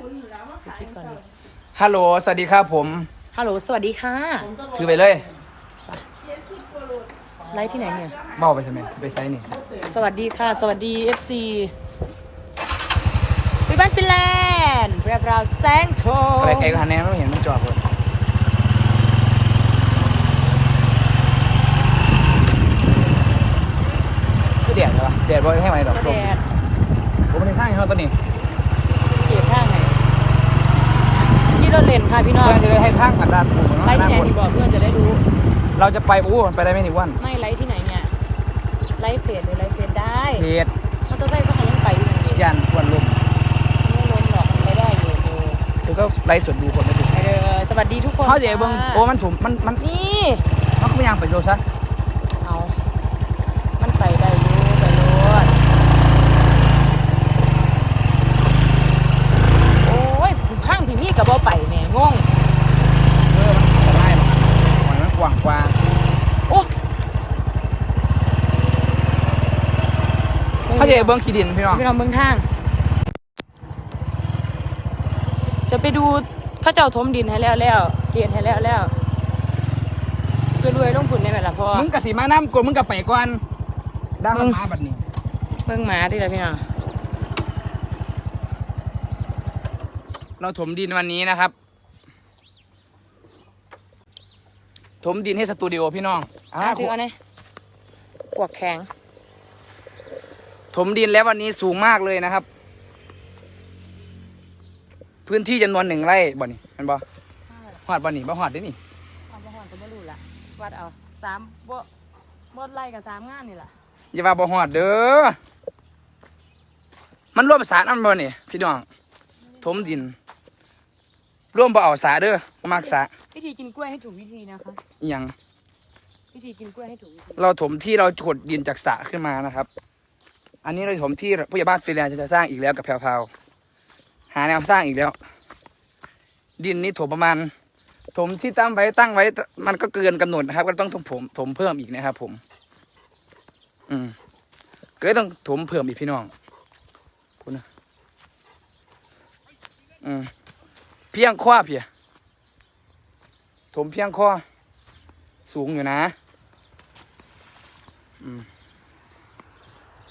ดูคลิปก่อนดิฮัลโหล สวัสดีครับผม ฮัลโหล สวัสดีค่ะ ถือไปเลยไลฟ์ที่ไหนเนี่ยเมาไปทำไมไปไซส์นี่ สวัสดีค่ะ สวัสดี FC วิบ้านฟินแลนด์แบบเราแซงโชไปไกลก็หันแน่ไม่เห็นมันจอดเลยก็แดดเหรอวะแดดบ่ให้ไหมดอกก็แดดผมไม่ได้ท่างเขาตัวนี้ เกียบข้างไหนที่เราเล่นค่ะพี่น้องเพื่อนจะได้ให้ทางกันด้านผมไลฟ์ที่ไหนคนดีบอกเพื่อนจะได้รู้ เราจะไปอู้ไปได้ไหมนี่วันไม่ไลฟ์ที่ไหนเนี่ยไลฟ์เพจหรือไลฟ์เฟซได้เพจมอเตอร์ไซค์ก็ยังไปอยู่นี่ย่านควนลมไม่ล้มหรอกมันไปได้อยู่เออเธอก็ไลฟ์สดดูคนไม่ถูกไปเด้อสวัสดีทุกคนเขาจะเบิ่งค่ะโอ้มันถูกมันมันนี่มันก็ไม่ยังไปดูซะ เอา มันไปได้อยู่ไปรถโอ้ยห้างที่นี่ กับบ่ไปแหม่งงเออมันจะได้หรอกหอยมันกว้างกว่าโอ้เขาจะเบิ่งขี้ดินพี่น้องพี่น้องเบิ่งทาง จะไปดูเขาเจ้าถมดินให้แล้วแล้วเกณฑ์ให้แล้วแล้วรวยรวยๆลงทุนได้ไหมล่ะพ่อมึงกะสีมาน้ำกดมึงกะไปก่อนด้ามันมึงมาบัดนี้ เบิ่งหมาดิล่ะพี่น้อง เราถมดินวันนี้นะครับ ถมดินให้สตูดิโอพี่น้องอ่าอะถือเอาไหนปวกแข็ง ถมดินแล้ววันนี้สูงมากเลยนะครับ พื้นที่จำนวนหนึ่งไร่บ่นี่เห็นบ่ใช่หอดบ่นี่บ่หอดได้นี่เอาบ่หอนก็บ่รู้ละวัดเอาสามบ่บ่ไล่กับสามงานนี่ล่ะอย่าว่าบ่หอดเด้อมันร่วมสารน้ำบ่นี่พี่น้องถมดิน ร่วมบ่เอาสาเด้อบ่มักสาวิธีกินกล้วยให้ถูกวิธีนะคะ อหยังวิธีกินกล้วยให้ถูกวิธีเราถมที่เราขดดินจากสระขึ้นมานะครับ อันนี้เราถมที่ผู้ใหญ่บ้านฟรีแลนซ์จะสร้างอีกแล้วกับแพรวๆหาแนวสร้างอีกแล้ว ดินนี้ถมประมาณ ถมที่ตั้งไว้ตั้งไว้ มันก็เกินกำหนดนะครับ ก็ต้องถมผมถมเพิ่มอีกนะครับ ผม อืมก็เลยต้องถมเพิ่มอีกพี่น้องพูดนะอืม เพียงข้อเพียถมเพียงข้อสูงอยู่นะอืม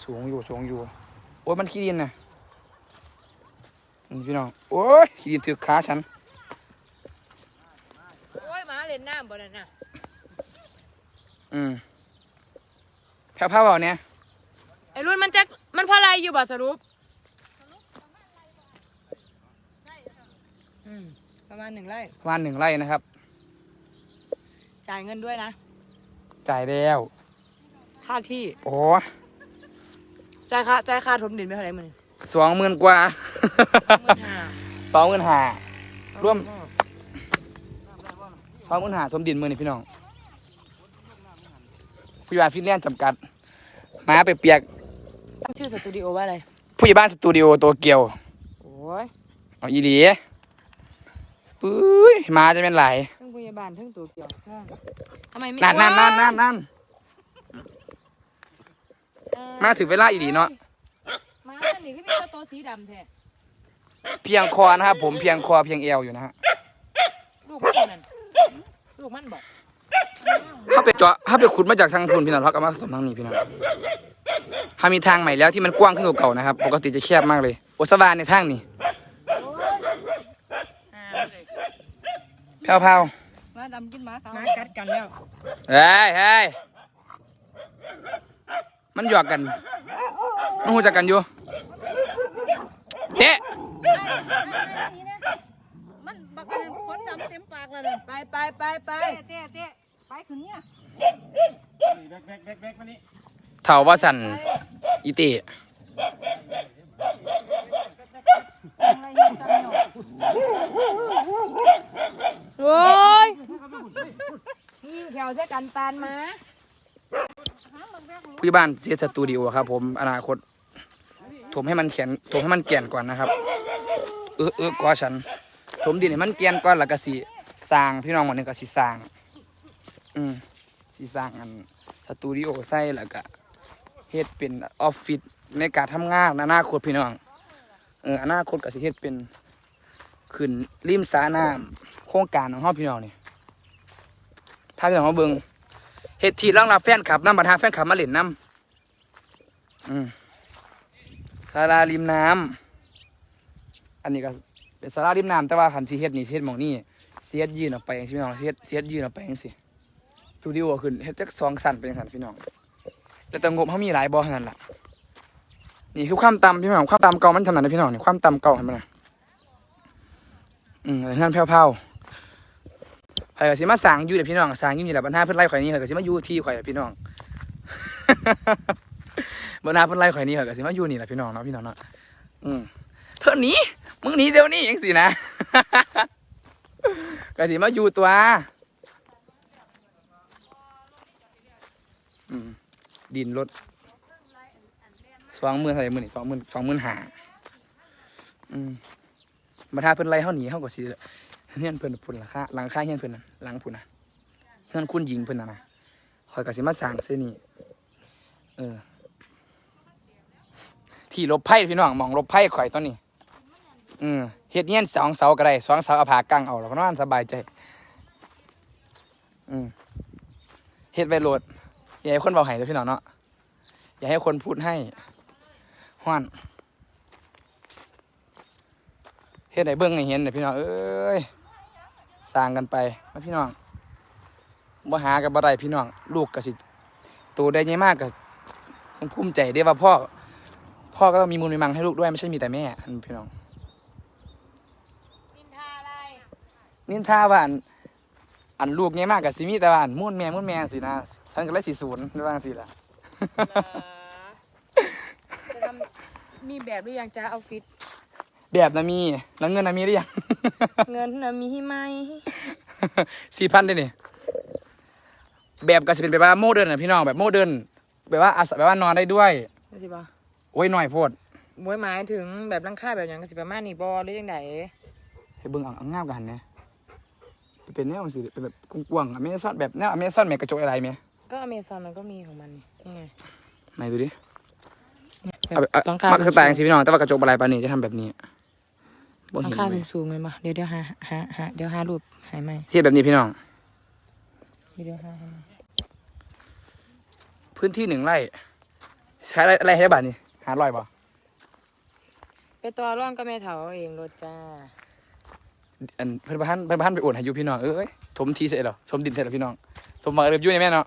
สูงอยู่สูงอยู่ โอ้ยมันขี้ดินนะอืมพี่น้อง โอ้ยขี้ดินถือขาฉัน โอ้ยหมาเล่นน้ำบ่นั่นน่ะอืมแพ้ผ้าเปล่าเนี่ยไอ้รุ่นมันจักมันพออะไรอยู่บ่สรุปอืม ประมาณหนึ่งไร่ประมาณหนึ่งไร่นะครับ จ่ายเงินด้วยนะ จ่ายแล้ว ค่าที่ โอ้จ่ายค่าจ่ายค่าถมดินไปเท่าไหร่มื้อนี้สองหมื่นกว่า15,000สองหมื่นห้าร่วมสองหมื่นห้าสมดินมือนี่พี่น้องผู้ใหญ่บ้านฟินแลนด์จำกัดมาไปเปียกตั้งชื่อสตูดิโอว่าอะไรผู้ใหญ่บ้านสตูดิโอโตเกียวโอ้ยเอาอีหลี ปุ้ยมาจะเป็นไหลายทั้งพยาบาลทั้งตัวเกี่ยวทำไมไม่นั่นนั่นนั่นนั่นนั่นเอ่อมาถึงเวลาอีหลีเนาะมาอันนี้คือเป็นตัวสีดำแท้เพียงคอนะครับผมเพียงคอเพียงเอวอยู่นะฮะลูกมันนั่นลูกมันบอกถ้าไปเจาะถ้าไปขุดมาจากทางทุนพี่น้องเขาก็มาผสมทางนี้พี่น้องถ้ามีทางใหม่แล้วที่มันกว้างขึ้นกว่าเก่านะครับ ปกติจะแคบมากเลยโอสวานในทางนี้ อ่าเลย แผ่วมาดำกินหมาเขามากัดกันแล้วๆเฮ้ยเฮ้ยมันหยอกกัน มันหูจักกันอยู่ เตะมันบักอันนั้นขนดำเต็มปากแล้วเลยไปไปไปไปเตะเตะเตะไปขึ้นเนี่ยเถ่าว่าสันอีเตะ อะไรเงี้ยจำเนาะ โอ้ยนี่แถวใช้กันปานมาผู้ใหญ่บ้านเสียสตูดิโอครับ ผมอนาคตถมให้มันแข็งถมให้มันแก่นก่อนนะครับ เออเออก็ฉันถมดินให้มันแก่นก่อนแล้วก็สิสร้างพี่น้องวันนึงก็สิสร้าง อืมสิสร้างอันสตูดิโอใส่แล้วก็เฮ็ดเป็นออฟฟิศในการทำงานอนาคตพี่น้องเอออนาคตก็สิเฮ็ดเป็น ขึ้นริมสาน้ำโครงการของเฮาพี่น้องนี่พาพี่น้องมาเบิงเฮ็ดที่รองรับแฟนคลับน้ำบัดหาแฟนคลับมาเล่นน้ำอืมศาลาริมน้ำอันนี้ก็เป็นศาลาริมน้ำแต่ว่าคันสิเฮ็ดนี่เฮ็ดมองนี้สิเฮ็ดยืนออกไปจังซี่พี่น้องสิเฮ็ดสิเฮ็ดยืนออกไปจังซี่สตูดิโอขึ้นเฮ็ดจักสองสั่นเป็นจังซั่นพี่น้องแต่แตงบเขามีหลายบ่อเท่านั้นล่ะนี่คือความต่ำพี่น้องความต่ำเก่ามันทำนั้นนะพี่น้องนี่ความต่ำเก่าเห็นไหมนะ อืมอะไรนั่นแผ่วๆใครก็สิมาสั่งอยู่เดี๋ยวพี่น้องสั่งอยู่นี่แหละบรรดาเพื่อนไล่ข่อยนี่ใครก็สิมาอยู่ที่ข่อยแหละพี่น้องบรรดาเพื่อนไล่ข่อยนี่ข่อยก็สิมาอยู่นี่แหละพี่น้องเนาะพี่น้องเนาะอืมเธอหนีมึงหนีเดี๋ยวนี้ยังสินะก็สิมาอยู่ตัวอืมดินรถสองหมื่นเท่าไหร่หมื่นสองหมื่นสองหมื่นห้าอืม มาถ้าเพิ่นไล่เฮาหนีเฮาก็สิเฮียนเพิ่นพุ่นราคาหลังค่าเฮียนเพิ่นน่ะหลังพุ่นน่ะเฮียนคุณหญิงเพิ่นน่ะนะข่อยก็สิมาสร้างซื่อนี่เออ ที่ลบไพ่พี่น้องมองลบไพ่ข่อยตอนนี้ อืมเฮ็ดเฮียนสองเสาก็ได้สองเสาเอาผากั้งเอาแล้วก็นอนสบายใจ อืมเฮ็ดไว้โหลดอย่าให้คนเบาให้เด้อพี่น้องเนาะอย่าให้คนพูดให้ฮ้อน เฮ็ดให้เบิ่งให้เห็นน่ะพี่น้องเอ้ยสร้างกันไปนะพี่น้องบ่หากับบ่ได้พี่น้อง ลูกก็สิโตได้ใหญ่มากก็ต้องภูมิใจได้ว่าพ่อ พ่อก็ต้องมีมูลมีมังให้ลูกด้วยไม่ใช่มีแต่แม่อันพี่น้อง นินทาอะไร นินทาว่าอันอันลูกใหญ่มากก็สิมีแต่ว่าอันมูนแม่มูนแม่สินะฉันก็เลยสิศูนย์หรือว่าจังซี่ล่ะ จะทำมีแบบหรือยังจ้าเอาฟิต แบบน่ะมีแล้วเงินน่ะมีหรือยัง เงินน่ะมีไหมสี่พันได้นี่แบบก็จะเป็นแบบว่าโมเดิร์นนะพี่น้องแบบโมเดิร์นแบบว่าอาศัยแบบว่านอนได้ด้วยนี่สิบ่โอ้ยหน่อยโพดมวยหมายถึงแบบรังค่าแบบหยังก็สิประมาณนี้บ่หรือยังไงให้เบิ่งเอาเอาง่ามกันเนี่ยเป็นแนวสิเป็นแบบกว้างๆอเมซอนแบบแนวอเมซอนแม่กระจกอะไรไหมก็อเมซอนมันก็มีของมันนี่ไงไหนดูดิแบเอาบเอาหลังคามักสไตล์สิพี่น้องแต่ว่ากระจกอะไรปานนี้จะทำแบบนี้ บ่หลังเห็นคาเลยสูงๆเลยบ่เดี๋ยวเดี๋ยวหาหาหาเดี๋ยวหารูปหายไหมเทียบแบบนี้พี่น้อง เดี๋ยวหาให้ไหมพื้นที่หนึ่งไร่ ใช้อะไรอะไรให้บาทนี่หาร้อยบ่ไปตัวร่องก็แม่เถาเองรถจ้าอันเพิ่นบ้านเพิ่นบ้านไปโอนให้อยู่พี่น้องเอ้ยถมทีเสร็จแล้วสมดินเสร็จแล้วพี่น้องสมบัติเริ่มอยู่ในแม่เนาะ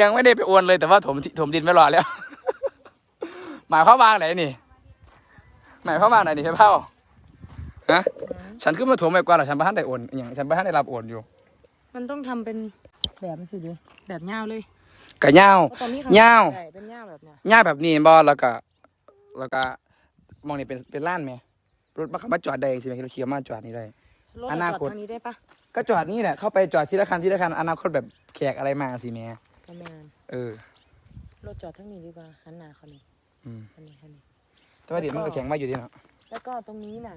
ยังไม่ได้ไปโอนเลยแต่ว่าถมที่ถมดินไม่รอแล้ว หมายความว่าไหนนี่ หมายความว่าไหนนี่พี่เผาฮะฉันขึ้นมาถมไปกว่าหรอฉันบ้านได้โอนอหย่างฉันบ้านได้รับโอนอยู่ มันต้องทำเป็นแบบมันสิดิแบบเงาวเลยกะเหย้าเพราะตอนนี้ยาวใช่เป็นเงาวแบบเนี้ยหญ้าแบบนี้บ่แล้วก็แล้วก็มองนี่เป็นเป็นล้านไหมรถมาขับมาจอดได้สิไหมเราขี่มาจอดนี่ได้ รถอนาจอดคต ทางนี้ได้ปะก็จอดนี่แหละเข้าไปจอดทีละคันทีละคันอนาคตแบบแขกอะไรมาสิแม่ก็แม่นเออ รถจอดทางนี้ดีกว่าหันหน้าเขานี่ อืมคันนี้คันนี้ แต่ว่าเดี๋ยวมันก็แข็งมาอยู่ดีเนาะแล้วก็ตรงนี้น่ะ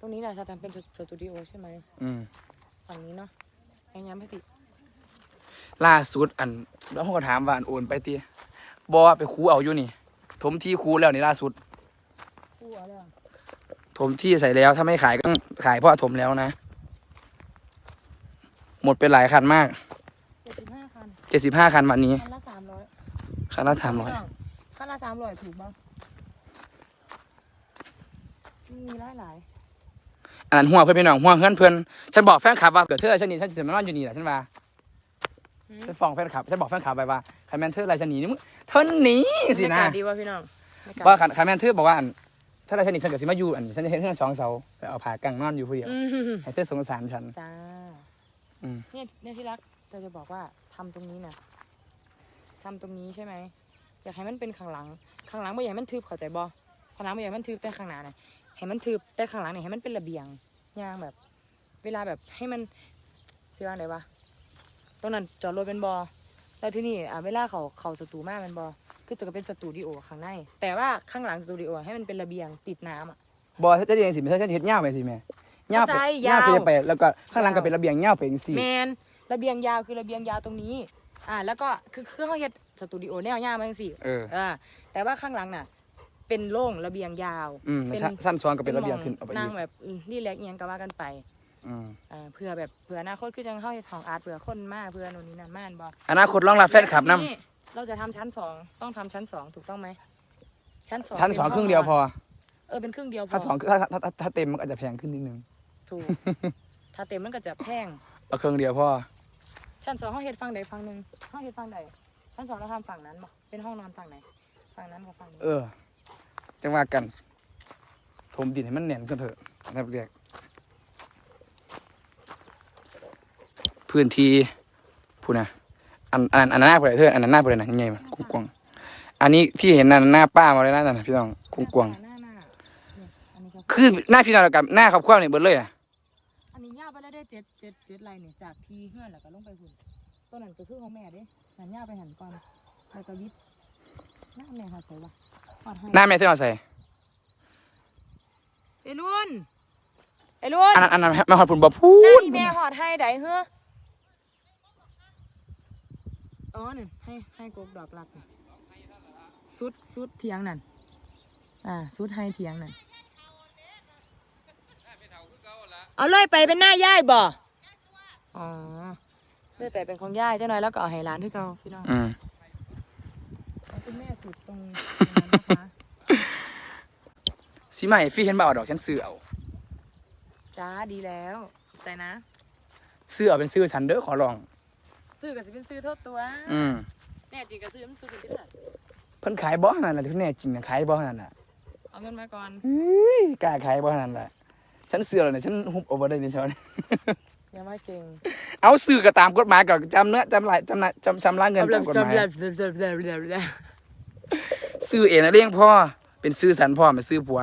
ตรงนี้น่ะจะทำเป็นสตูดิโอใช่ไหมอืมฝั่งนี้เนาะยังย้ำให้ผิดล่าสุดอัน แล้วผมก็ถามว่าอันโอนไปตีบอไปคูเอาอยู่นี่ ถมที่คูแล้วนี่ล่าสุดกูเอาแล้วถมที่ใส่แล้วถ้าไม่ขายก็ต้องขายเพราะถมแล้วนะ หมดไปหลายคันมาก เจ็ดสิบห้าคันเจ็ดสิบห้าคันวันนี้ คันละสามร้อยคันละสามร้อยคัน ละสามร้อยถูกบ้างมีหลายหลายอันนั้นหัวเพื่อนพี่น้องหัวเพื่อนเพื่อนฉันบอกแฟนคลับว่าเกิดเธอฉันหนีฉันจะมานอนอยู่นี่แหละฉันว่าอืมฉันฟ้องแฟนคลับฉันบอกแฟนคลับไปว่าคันแมนเธออะไรฉันหนีนี่มึงเธอหนีสินะบรรยากาศดีว่าพี่น้องบรรยากาศว่าคันคันแมนเธอบอกว่าอันถ้าอะไรฉันหนีฉันเกิดสิมาอยู่อันฉันจะเห็นเพื่อนสองเสาไปเอาผ่ากังนอนอยู่ผู้เดียวอืมให้เธอสงสารฉันจ้าอืมเนี่ยเนี่ยที่รักเราจะบอกว่าทำตรงนี้น่ะทำตรงนี้ใช่ไหม อยากให้มันเป็นข้างหลัง ข้างหลังไม่อยากให้มันทึบเข้าใจบ่ข้างหลังไม่อยากให้มันทึบแต่ข้างหน้าเนี่ยให้มันทึบแต่ข้างหลังเนี่ยให้มันเป็นระเบียงย่างแบบ เวลาแบบให้มันสิว่าไงวะตรงนั้นจอดรถเป็นบอแล้วที่นี่อ่าเวลาเขาเขาสตูมากเป็นบอคือจะเป็นสตูดิโอข้างใน แต่ว่าข้างหลังสตูดิโอให้มันเป็นระเบียงติดน้ำอะบอถ้าจะเรียนสิเธอฉันเห็นเง่าไปสิแม่เง่าไปเข้าใจเง่าไปยาวจะไปแล้วก็ข้างหล่างก็เป็นระเบียงเง่าไปอีกสี่แมนระเบียงยาวคือระเบียงยาวตรงนี้ อ่า แล้วก็คือคือเขาเฮ็ดสตูดิโอแนวยาวมาจังสี่เออเออแต่ว่าข้างหลังน่ะ เป็นโล่งระเบียงยาวอืมเป็นชั้นชั้นสองก็เป็นระเบียงขึ้นหเอาม้ไปองนั่อีงกแบบอืมรีแลกซ์เอียงก็ว่ากันไปอืมอ่าเพื่อแบบเผื่ออนาคตคือจังเข้าของอาร์ตเผื่อคนมาเผื่อโน่นนี่นั่นมาอันบออนาคตรองรับแฟนคลับนํทีเราจะทำชั้นสองต้องทำชั้นสองถูกต้องไหมชั้นสองชั้นสองป็ครึ่งเดียวพอ เออเป็นครึ่งเดียวพอถ้าสองถ้าถ้าถ้าถ้าเต็มมันก็อาจจะแพงขึ้นนิดนึง ถูก ถ้าเต็มมันก็จะแพงเอาเครื่องเดียวพอ ชั้นสองห้องเฮ็ดฝั่งใดฝั่งหนึ่งห้องเฮ็ดฝั่งใดชั้นสองเราทำฝั่งนั้นบ่เป็นห้องนอนฝั่งไหนฝั่งนั้นกับฝั่งนี้เออ จังว่ากัน ถมดินให้มันแน่นกันเถอะอันดับแรกพื้นที่พูดนะอันอันอันนั้นหน้าผู้ใดเถอะอันนั้นหน้าผู้ใดนะยังไงมันกว้างๆอันนี้ที่เห็นนั่นหน้าป้ามาเลยนะนั่นนะพี่น้องกว้างหน้าหน้าเนี่ยอันนี้ก็ๆคือหน้าพี่น้องกับหน้าครอบครัวเนี่ยเบิดเลยอะ อันนี้ย่าไปแล้วได้เจ็ดเจ็ดเจ็ดไรเนี่ยจากทีเฮือนแล้วก็ลงไปหุ่นตัวนั้นก็คือของแม่เด้หันย่าไปหันก่อนแล้วก็วิทย์หน้าแม่หาใส่วะหอดให้หน้าแม่ที่เราใส่ไอ้รุ่นไอ้รุ่นอันนั้นอันนั้นแม่ฮอดพุ่นบ่พูหน้าดที่แม่หอดให้ไดเฮ้ออ๋อนี่นให้ให้กบดอกหลักน่ะสุดสุดเทียงนั่นอ่าสุดให้เทียงนั่น เอาเลยไปเป็นหน้าย่ายบ่อ๋อเลยไปเป็นของย่ายเจ้าหน่อยแล้วก็เอาให้ร้านที่เขาพี่น้องอืมให้คุณแม่สุดตรงตรงนั้นนะคะสิมาให้ฟรีฉันบ่เอาดอกฉันซื้อเอาจ้าดีแล้วแต่นะซื้อเอาเป็นซื้อฉันเด้อขอลอง ซื้อกับสิเป็นซื้อเท่าตัว อืมแน่จริงก็ซื้อมันซื้อเป็นที่ไหนเพิ่นขายบ่นั่นน่ะที่แน่จริงน่ะขายบ่นั่นน่ะเอาเงินมาก่อนเฮ้ยกล้าขายบ่นั่นน่ะ ฉันซื้อแล้วเนี่ยฉันฮุบเอาบ่ได้นี่ฉันอย่ามาเก่งเอาซื้อก็ตามกฎหมายก็จำเนื้อจำลายจำนะจำชำระเงินตามกฎหมายซื้อเองนะเลี้ยงพ่อเป็นซื้อสันพ่อไม่ซื้อผัว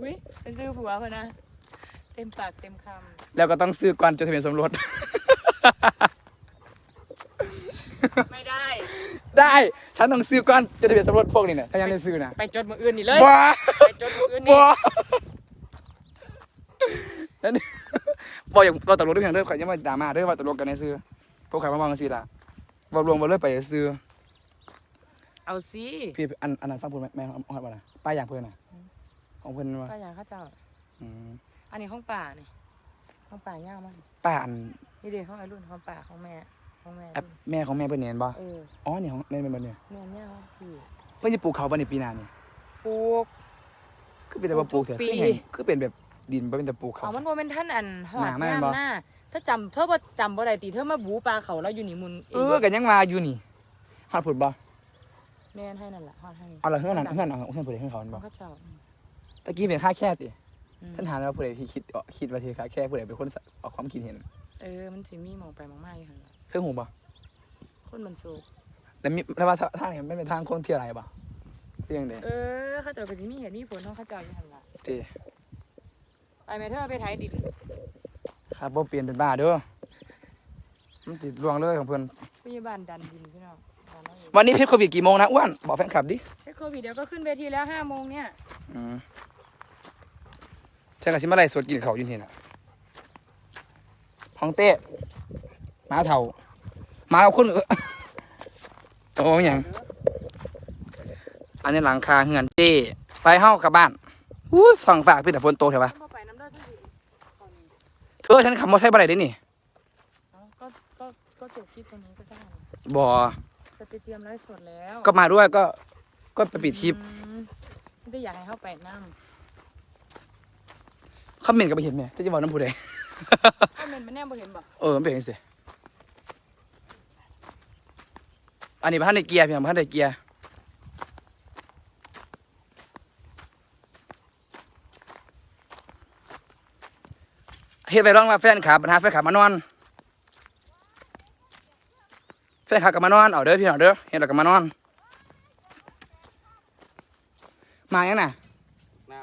อุ้ยเป็นซื้อผัวพอนะเต็มปากเต็มคแล้วก็ต้องซื้อก่อนจดทะเบียนสมรสำไม่ได้ ได้ฉันต้องซื้อก่อนจดทะเบียนสมรสพวกนี้เนี่ยถ้ายังได้ซื้อนะไปจดมืออื่นนี่เลยบ่ไปจดมืออื่นบ่นี่ นั่นนี่บ่อย่างเราตกลงด้วยกันเด้อข่อยยังมาด่ามาเด้อว่าตกลงกันในซื้อพวกข่อยมามองกันสิล่ะบ่รวมบ่เลยไปซื้อเอาสิพี่อันอันนั้นฟังพูดแม่แม่ของของบ่น่ะป้าอย่างเพิ่นน่ะ ของเพิ่นว่าป้าอย่างข้าเจ้า อืมอันนี้ของป่านี่ของป่าย่างมากป้าอันนี่เด็กของไอ้รุ่นของป่าของแม่ของแม่แอปแม่ของแม่เพิ่นเห็นบ่เอออ๋อนี่ของแม่เป็นบ่เนี่ยแม่เนี่ยคือเพิ่นสิปลูกเขาบ่ในปีหน้านี่ปลูกคือเป็นแต่ว่าปลูกเถอะปลูกทุคืกอปีเห็นคือเป็นแบบ ดินบ่เป็นแต่ปลูกเขา เอามันว่าเป็นท่านอันหอดหนาแม่นงามบ่หน้า ถ้าจำเธอบ่จำบ่ได้ตีเธอมาบูปลาเขาแล้วอยู่นี่มุนเออก็ยังว่าอยู่นี่ฮอดพุ่นบ่แม่นให้นั่นแหละฮอดให้เอาละเฮือนนั้นเฮือนเอาเฮือนผู้ใดเฮือนเขานั่นขบ่องข้าเจ้าตะกี้เป็นค่าแค่ติอืมท่านถามแล้วผู้ใดที่คิดออกคิดว่าที่ค่าแค่ผู้ใดเป็นคนออกความคิดเห็นเออมันสิมีหมองไปหมองมาอยู่หั่นล่ะเพิ่งหูบ่คนมันโศกแล้วมีแล้วว่าทางนี้ไม่เป็นทางคนเที่ยวอะไรบ่เรื่องเด้เออเขาเจ้าก็สิมีเหตุมีผลของเขาเจ้าอยู่หั่นล่ะติ ไปแม่เธอไปไถดินครับบ่เปลี่ยนเป็นบ้าเด้อมันติดลวงเลยของเพิ่นพยาบาลดันดินพี่น้องดันเอาเองวันนี้เพชรโควิดกี่โมงนะอ้วนบอกแฟนคลับดิเฮ้ยโควิดเดี๋ยวก็ขึ้นเวทีแล้วห้าโมงเนี่ยอืมฉันก็สิมาไล่สดกินข้าวอยู่นี่น่ะห้องเต้หมาเฒ่าหมาเอาคนเออโอ้หยังอันนี้หลังคาเฮือนเต้ไปเฮากลับบ้านอู้ยฝั่งฝากพี่แต่ฝนตกเถอะปะต้องบ่ไปน้ำเด้อทุกทีก่อน เธอฉันขับมอเตอร์ไซค์บ่ได้เด้นี่เอาก็ก็ก็จบคลิปตรงนี้ก็ได้นะบ่จะไปเตรียมไลฟ์สดแล้วก็มาด้วยก็ ก็ไปปิดคลิปอืมไม่ได้อยากให้เขาไปนั่งเขาเหม็นก็ไปเห็นแม่จะจะบอกน้ำผู้ใดก็เมนมันแน่บ่เห็นบ่เออมันเป็นยังไงสิอันนี้พันในเกียร์พี่น้องพันในเกียร์ เฮ็ดไปร้องรับแฟนครับหาแฟนคลับมานอน แฟนคลับก็มานอนเอาเด้อพี่น้องเด้อเฮ็ดแล้วก็มานอน มายังน่ะน้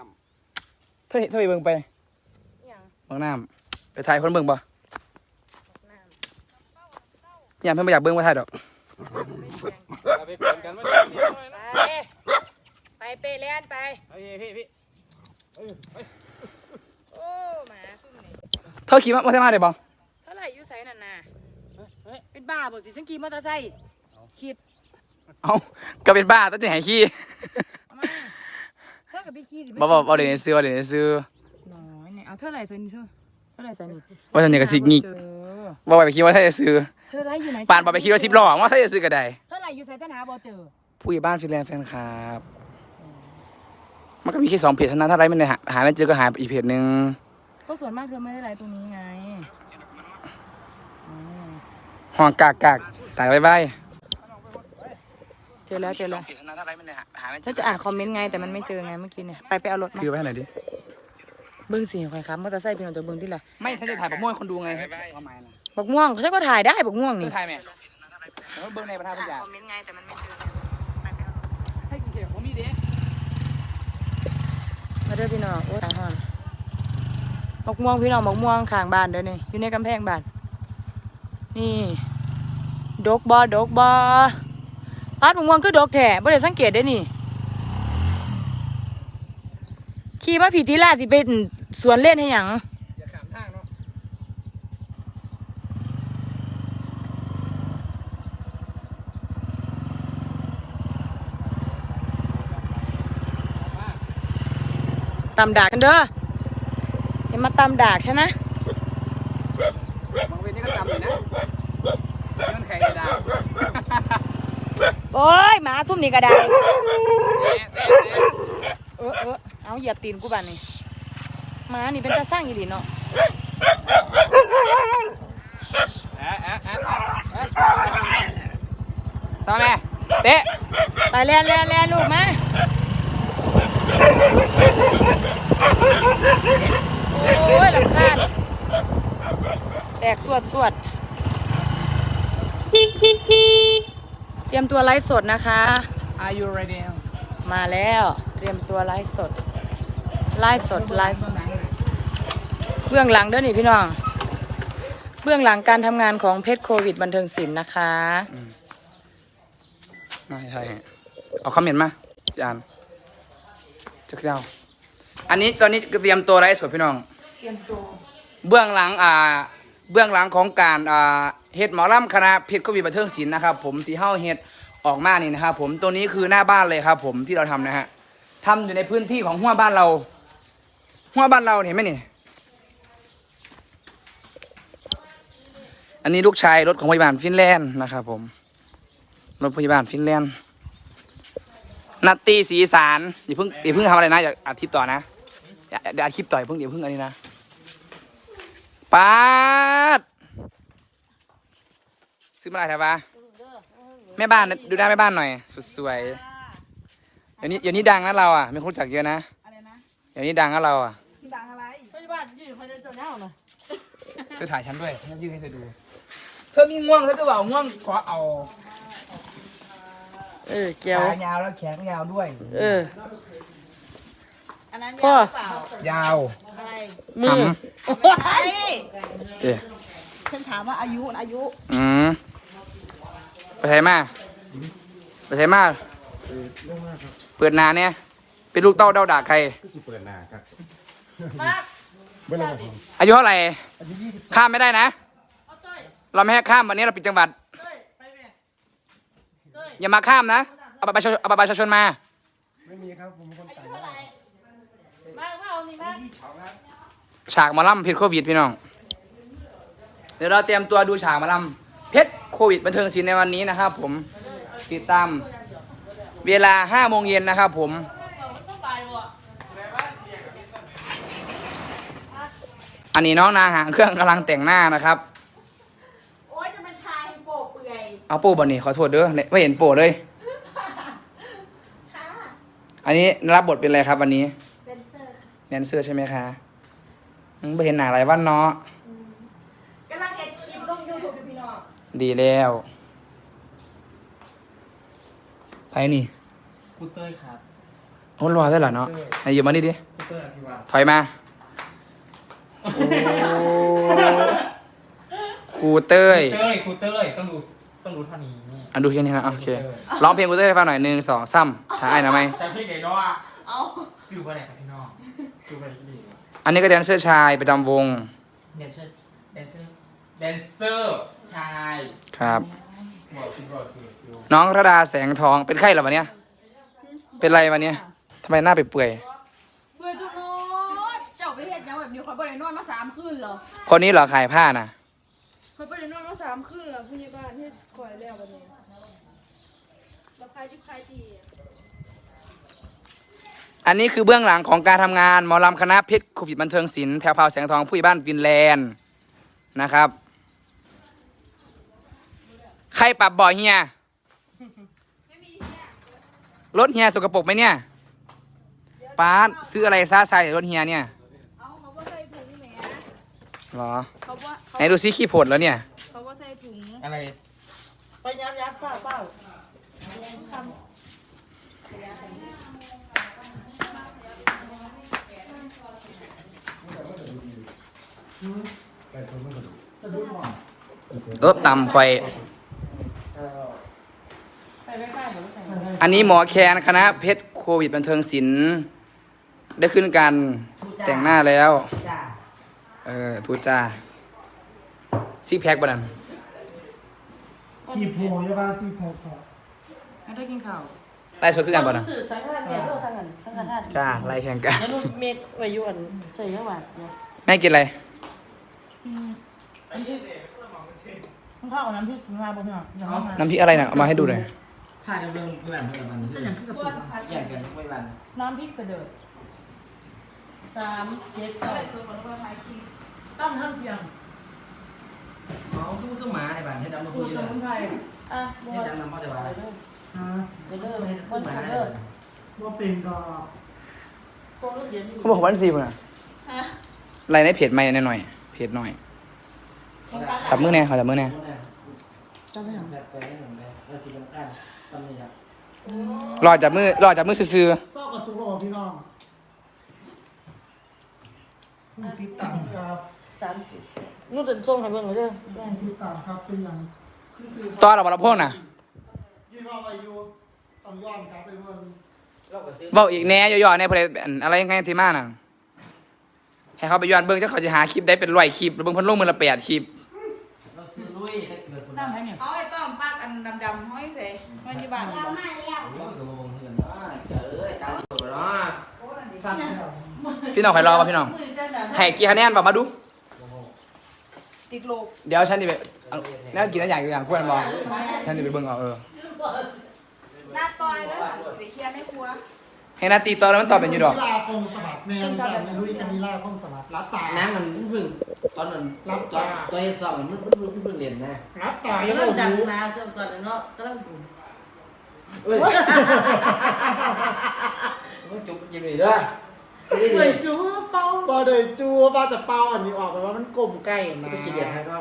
เธอเห็นเธอไปเบิ่งไปอหย่างเบิ่งน้ำไปถ่ายคนเบิ่งบ่น้อย่าเพิ่นบ่อยากเบิ่งว่าถ่ายดอกำเราไปเปลี่ยนกันมาเดี๋ยวนี้ำไปไปเปเลียนไปเฮ้ยพี่พี่เอ้ยเฮ้ยโอ้หมาซุ่มนี่ เธอขี่มอเตอร์ไซค์มาได้บ่เท่าไหร่อยู่ไสนั่นน่ะเฮ้ยเป็นบ้าบ่สิฉันขี่มอเตอร์ไซค์คิดเอ้าก็เป็นบ้าตั้งแต่ให้ขี่เอามากับพี่ขี้สิบ่บ่บ่เดี๋ยวนี้ซื้อบ่เดี๋ยวนี้ซื้อน้อยเนี่ยเอาเท่าไหร่ใส่นี่เธอเท่าไหร่ใส่นี่ว่าตอนนี้ก็สิงิกเจอบ่ไปคิดว่าถ้าจะซื้อเธอไรอยู่ไหนปานบ่ไปคิดว่าสิบล้อว่าถ้าจะซื้อก็ได้เท่าไหร่อยู่ใส่จะหาบอเจอผู้ใหญ่บ้านฟินแลนด์แฟนคลับมันก็มีแค่สองเพจเท่านั้นถ้าไรไม่ได้หาหาไม่เจอก็หาอีกเพจหนึ่ง ก็ส่วนมากเธอไม่ได้ไลฟ์ตรงนี้ไงอืมห่องกากกากตายไว้ไว้เจอแล้วเจอแล้วเพจเท่านั้นถ้าไรไม่ได้หาหาไม่เจฉัอนจะอ่านคอมเมนต์ไงแต่มันไม่เจอไงเมื่อกี้เนี่ยไปไปเอารถมาถือไว้ให้หน่อยดิเบิ้งสิคอยครับมอเตอร์ไซค์พี่น้องจะเบิ้งที่ไหนไม่ฉันจะถ่ายประมวลคนดูไงความหมายนะบักม่วงฉันก็ถ่ายได้บักม่วงคือนี่ถ่ายไหมแล้วเบิ้งในประธานทุกอย่างคอมเมนต์ไงแต่มันไม่เจอให้กินเถอะผมมีเด้มาเด้อพี่น้องโอ้ตายห่อน บักม่วงพี่น้องบักม่วงข้างบ้านเด้อนี่อยู่ในกำแพงบ้าน นี่ ดกบอดกบอปาดบักม่วงคือดกแท้บ่ได้สังเกตได้อนี่ ขี่มาผีตีล่าสิเป็นสวนเล่นให้หยังอย่าขามทางเนาะตำดากันเด้อ อย่ามาตำดากฉันนะบางเวรนี่ก็จำอยู่นะเงื่อนไขจะได้โอ้ยหมาซุ่มนี่ก็ได้เอ๊ะเอ๊ะเอ๊ะเออเออเอาเหยียบตีนกูบ้านนี่หมานี่เป็นตาสร้างอีหลีเนาะแอะแอะแอะแอะแอะซ้อมแม่เตะไปแลนแลนแลนลูกมา โอ้ยลำคาญแตกสวดสวดเตรียมตัวไลฟ์สดนะคะ Are you ready มาแล้วเตรียมตัวไลฟ์สด ไลฟ์สดไลฟ์สดเบื้องหลังเด้วยนี่พี่น้อง เบื้องหลังการทำงานของเพชรโควิดบันเทิงศิลป์นะคะไม่ใช่เอาคอมเมนต์มาจานจักเจ้า อันนี้ตอนนี้เตรียมตัวไลฟ์สดพี่น้องเต รียมตัวเบื้องหลังอ่าเบื้องหลังของการอ่าเฮ็ดหมอลำคณะเพชรกวีบันเทิงศิลป์นะครับ ผมที่เฮ้าเฮ็ดออกมานี่นะครับผมตัวนี้คือหน้าบ้านเลยครับ ผมที่เราทำนะฮะทำอยู่ในพื้นที่ของหัวบ้านเรา หัวบ้านเราเห็นไหมนี่ อันนี้ลูกชายรถของพยาบาลฟินแลนด์นะครับผมรถพยาบาลฟินแลนด์นัตตีสีสารอย่าเพิ่งอย่าเพิ่งทำอะไรนะอย่าอัดคลิปต่อนะอย่าอัดคลิปต่อยเพิ่งอย่าเพิ่งอันนี้นะ ปาด ซื้อมาอะไรครับวะแม่บ้านดูหน้าแม่บ้านหน่อยสุดสวยเดี๋ยวนี้เดี๋ยวนี้ดังนะเราอะมีคนรู้จักเยอะนะอะไรนะเดี๋ยวนี้ดังนะเราอะดังอะไรพยาบาลยืนพยาบาลเจ้าเน่าน่ะเธอถ่ายฉันด้วยฉันยื่นให้เธอดู เธอมีง่วงเธอก็บอกง่วงขอเอาเออเกียวขายาวแล้วแขนก็ยาวด้วย เออ อันนั้นพ่อยาวเปล่า ยาวอะไรมือหไอ้เอ๊ะฉันถามว่าอายุอายุ อืมไปไทยมาไปไทยมาเปิดนานเนี่ย เป็นลูกเต้าเด้าด่าใครเปิดหน้าครับอายุเท่าไหร่ข้ามไม่ได้นะเราไม่ให้ข้ามวันนี้เราปิดจังหวัดอย่ามาข้ามนะ เอาบัตรประชาชนเอาบัตรประชาชนมา ฉากหมาล่ำเพชรโควิดพี่น้อง เดี๋ยวเราเตรียมตัวดูฉากหมาล่ำเพชรโควิดบันเทิงศิลป์ในวันนี้นะครับ ผมติดตามเวลาห้าโมงเย็นนะครับ ผมอันนี้น้องนางหางเครื่องกำลังแต่งหน้านะครับ โอ้ยจะเป็นชายโปกเปื่อยเอาโป้บ่นี่ขอโทษเด้อไม่เห็นโป้เลยอันนี้รับบทเป็นอะไรครับวันนี้เป็นเซอร์ แดนเซอร์ใช่ไหมคะอืมไม่เห็นหนาหลายวันเนาะ กำลังเห็นคลิปลงยูทูบพี่น้องดีแล้วไปนี่ครูเต้ยครับโอ้รอได้เหรอเนาะไหนหยิบมานี่ดิครูเต้ยอภิวัตถอยมา โอ้ครูเต้ยเต้ยครูเต้ยต้องดูต้องดูเท่านี้นี่อะดูแค่นี้นะโอเค ร้องเพลงครูเต้ยให้ฟังหน่อยหนึ่งสองซ้ำถ่ายนะไหมแต่พี่เด็กน้อยเอาจือไปไหนครับพี่น้อง อันนี้ก็แดนเซอร์ชายประจำวงแดนเซอร์แดนเซอร์ชายครับน้องระดาแสงทองเป็นไข้หรอวะเนี้ยเป็นไรวะเนี้ยทำไมหน้าเปื่อยเบื่อจุกโน้ตเจ้าไปเฮ็ดหยังแบบนี้คอยบรินอนมาสามคืนเหรอๆคนนี้เหรอขายผ้านะเขาบรินอนมาสามคืนเหรอผู้ใหญ่บ้านที่คอยแล้ววันนี้แล้วใครที่ใครตี อันนี้คือเบื้องหลังของการทำงานหมอลำคณะเพชรโควิดบันเทิงศิลป์แพรวพราวแสงทองผู้ใหญ่บ้านฟินแลนด์นะครับ ใครปรับบ่อยเฮียรถเฮียสกปรกไหมเนี่ยป้าดซื้ออะไรซาใส่รถเฮียเนี่ยเอาเขาว่าใส่ถุงแหมเหรอเขาว่าเขาไหนดูซิขี้ผดแล้วเนี่ย เขาว่าใส่ถุงอะไร ไปยัดยัดฝ้าเป้า เออตำควายใส่ไว้ใกล้หมดแล้วใส่ อันนี้หมอแคนคณะเพชรโควิดบันเทิงศิลป์ได้ขึ้นการแต่งหน้าแล้ว จ้าเออทูจ้าซิกแพคปะนันขี่โพยใช่ป่ะซีโพพอให้ได้กินข้าวไล่สดขึ้นกันปะนันสื่อสังฆทานแก่โลสังกันสังฆทานจ้าไล่แข่งกัน แล้วนุ่นเม็ดไว้อยวนใส่เข้ามาเนี่ยแม่กินอะไร ข้าวกับน้ำพริกงาบนเนี่ยอย่างนั้นมาน้ำพริกอะไรเนี่ยเอามาให้ดูหน่อยผ้าดำเนินเพื่อนเพื่อนมันเพื่อนแย่งกันไม่วันน้ำพริกกระเดิดสามเจ็ดเก้าใส่ส่วนของเราถ่ายคลิปตั้มทั้งเสียงอ๋อคือคือหมาในบ้านให้ดำมาสูคุตยรสเลยมุนไพรอะให้ดำมาพ่อจะว่าไปเด้อฮะไปเด้อให้คคือนหมาไปในเด้อบ้านว่าเป็นก็โคตรเย็นเขาบอกวันซีปะนะอะไรในเพจไม่หน่อยๆเพจหน่อยจับมือแน่ขอจับมือแน่ จำไม่หรอแบบไปให้หนุ่มเลยแล้วสีน้ำตาลซ้ำนี่ครับรอจับมือรอจับมือซื่อซอกกับตุ๊กบอกพี่น้องผู้ติดตามครับสามจุดนู่นจะส่งให้เบิ่งเลยเด้อได้ผู้ติดตามครับเป็นอย่างคือสื่อๆตอนเราบอลพวกน่ะยี่ว่าไปอยู่ต้องย้อนกลับไปเบิ่งเราก็ซื้อบอกอีกแน่ย่อๆในเพจอะไรยังไงที่มาน่ะให้เขาไปย้อนเบิ้งเจ้าเขาจะหาคลิปได้เป็นร้อยคลิปแล้วเบิ้งเพันลงมือละแปดคลิปเราซื้อลุ ยถ้าเกิดคนตั้งให้เนี่ยเอาไอ้ต้อมปากอันดำๆห้อยใส่ไว้ที่บ้านบอกโอ้ยกระโปรงเถื่อนว่าเจ๋อเอ้ยตาดีกว่าเนาะสั้นแล้วพี่น้องใครรอป่ะพี่น้องให้กี่คะแนนบอกมาดู ติดโลกเดี๋ยวฉันจะไปเอาน่ากินอะไรอย่างอย่างเพื่อนบอกฉันจะไปเบิ้งเอาเออหน้าตอยแล้วไปเคลียร์ในครัว ให้นาตีตอนแล้วมันตอบเป็นอยูดอกนิลาคงสวัสดิ์แมนจากในลุยกันนิลาคงสวัสดิ์รับตา น้ำมันเพิ่งตอนนั้นรับตอนตาตัวเฮ็ดสอบมันเพิ่งเพิ่งเพิ่งเรียนนะรับตาก็ยังเริ่มไม่ดังรู้นะช่วงก่อนเนาะก็เริ่มเอ้ยมันจุกกินเลยเด้อเฮ้ยจูเป่าพอเลยจูว่าจะเป้าอันนี้ออกไปว่ามันกลมใกล้นะก็ขี้เดียดให้ก็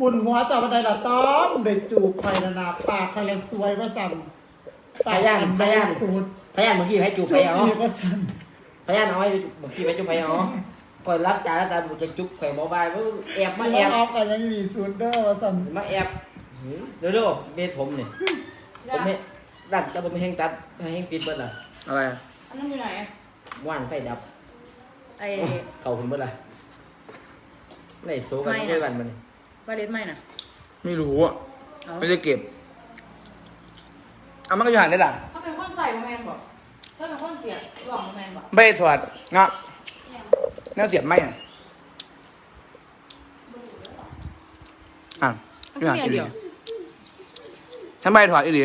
บุญหัวจากบันไดละต้อมได้จูบไข่นานาปากไข่ละสวยว่าสั่น ปากอันใบสูตรพยานบางทีให้จุกจูไปบเอาอีกว่าสั่นพยานเอาไว้บางทีไปจุกไปเอาก่อนรับจานแล้วตาบุจะจุกไข่บ่บายว่าแอบมามาแอแอบบออฟกันยังมีสูตรเด้อว่าสั่นมาแอบเดี๋ยวๆเบ็ดผมนี่ผมไม่รัดแต่ผมไม่แห้งตัดให้แห้งปิดเบิดล่ะอะไรอันนั้นอยู่ไหนว่านไฟดับ ไอ้เข่าคุณเบิดล่ะไหนโซกันด้วยวันมันนี่วาเลนไม่น่ะไม่รู้อะไม่ได้เก็บ เอามันก็อยู่ห่างได้ล่ะเขาเป็นคนใส่แมนบอกเขาเป็นคนเสียหลองแมนบอกไม่ได้ถอดเงาะแนวเสียบไม่อะอะอยู่ห่างอีหลีฉันไม่ได้ถอดอีหลี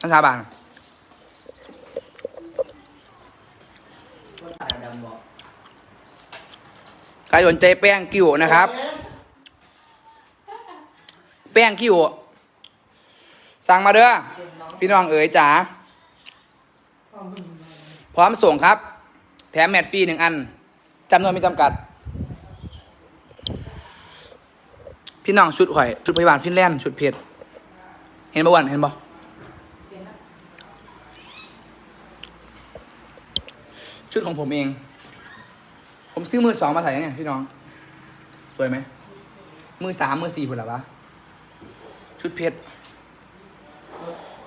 ฉันสาบานคนตาดำบอกใครสนใจแป้งกิ้วนะครับ แป้งกิ้วสั่งมาเด้อ พี่น้องเอ๋ยจ๋าพร้อมส่งครับ แถมแมทฟรีหนึ่งอันจำนวนไม่จำกัด พี่น้องชุดข่อย ชุดพยาบาลฟินแลนด์ชุดเพชรเห็นบ่วันเห็นบ่ชุดของผมเอง ผมซื้อมือสองมาใส่เนี่ยพี่น้อง สวยไหมมือสามมือสี่พุ่นหรอวะชุดเพชร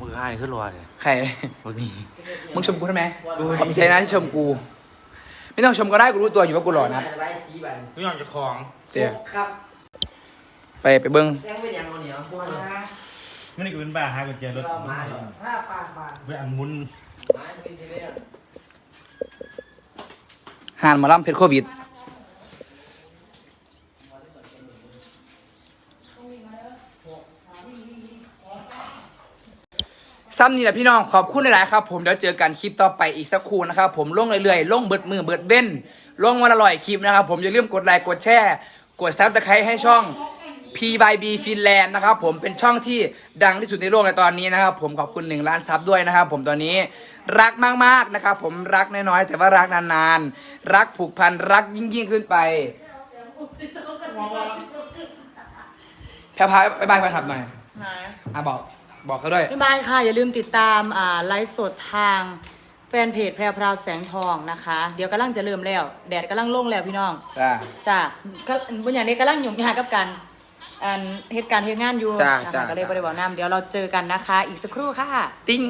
มือให้ขึ้นรัวเลยใครมือนี้ มึงชมกูทำไมขอบใจนะที่ชมกู ไม่ต้องชมก็ได้กูรู้ตัวอยู่ว่ากูหล่อนะไว้สีบันไม่ยอมจะคลองเตี๋ยครับไปไปเบิ้งแจ้งเป็นยังเอาเหนียวพวกนี้ไม่ได้กูเป็นบ้าหากุญแจรถเรามาถ้าปากปากไปอันมุนมาเป็นทีเดียวหานหมาล่ำเพชรโควิด ซ้ำนี่แหละพี่น้องขอบคุณหลาย ๆ ครับ ผมเดี๋ยวเจอกันคลิปต่อไปอีกสักครู่นะครับ ผมลงเรื่อย ๆ ลงเบิดมือเบิดเบ้นลงวันละร้อยคลิปนะครับ ผมอย่าลืมกดไลค์กดแชร์กดซับสไครต์ให้ช่อง p by b Finland นะครับผมเป็นช่องที่ดังที่สุดในโลกในตอนนี้นะครับ ผมขอบคุณหนึ่งล้านซับด้วยนะครับ ผมตอนนี้รักมาก ๆ นะครับ ผมรักน้อย ๆ แต่ว่ารักนาน ๆ รักผูกพันรักยิ่ง ๆ ขึ้นไปแพรพาไปบายไปขับหน่อยอะบอก บอกเขาด้วยบ๊ายบายค่ะ อย่าลืมติดตามอ่าไลฟ์สดทางแฟนเพจแพรวพราวแสงทองนะคะ เดี๋ยวกำลังจะเริ่มแล้ว แดดกำลังลงแล้วพี่น้อง จ้า จ้าก็บางอย่างนี้กำลังยุ่งยากกับกันอันเหตุการณ์เหตุงานอยู่จ้านะคะจ้าก็เลยบริบอกน้ำเดี๋ยวเราเจอกันนะคะ อีกสักครู่ค่ะ ติ้ง